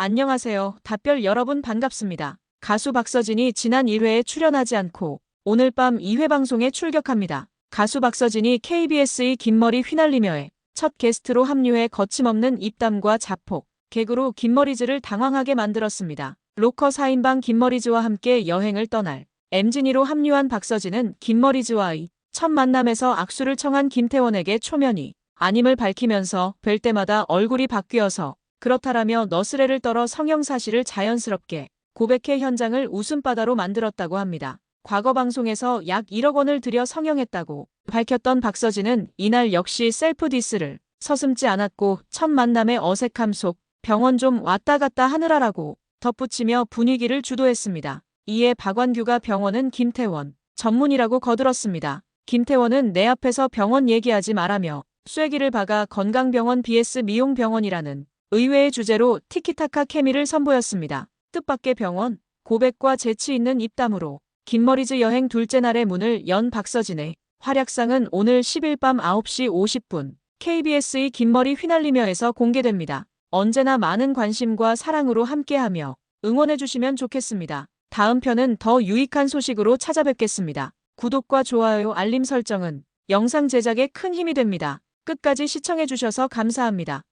안녕하세요. 답별 여러분 반갑습니다. 가수 박서진이 지난 1회에 출연하지 않고 오늘 밤 2회 방송에 출격합니다. 가수 박서진이 KBS의 긴머리 휘날리며에 첫 게스트로 합류해 거침없는 입담과 자폭, 개그로 긴머리즈를 당황하게 만들었습니다. 로커 4인방 긴머리즈와 함께 여행을 떠날 엠진이로 합류한 박서진은 긴머리즈와의 첫 만남에서 악수를 청한 김태원에게 초면이 아님을 밝히면서 뵐 때마다 얼굴이 바뀌어서 그렇다라며 너스레를 떨어 성형 사실을 자연스럽게 고백해 현장을 웃음바다로 만들었다고 합니다. 과거 방송에서 약 1억 원을 들여 성형했다고 밝혔던 박서진은 이날 역시 셀프 디스를 서슴지 않았고 첫 만남의 어색함 속 병원 좀 왔다 갔다 하느라라고 덧붙이며 분위기를 주도했습니다. 이에 박완규가 병원은 김태원 전문이라고 거들었습니다. 김태원은 내 앞에서 병원 얘기하지 말라며 쐐기를 박아 건강병원 BS 미용병원이라는 의외의 주제로 티키타카 케미를 선보였습니다. 뜻밖의 병원, 고백과 재치 있는 입담으로 긴머리즈 여행 둘째 날의 문을 연 박서진의 활약상은 오늘 10일 밤 9시 50분 KBS의 긴머리 휘날리며에서 공개됩니다. 언제나 많은 관심과 사랑으로 함께하며 응원해주시면 좋겠습니다. 다음 편은 더 유익한 소식으로 찾아뵙겠습니다. 구독과 좋아요 알림 설정은 영상 제작에 큰 힘이 됩니다. 끝까지 시청해주셔서 감사합니다.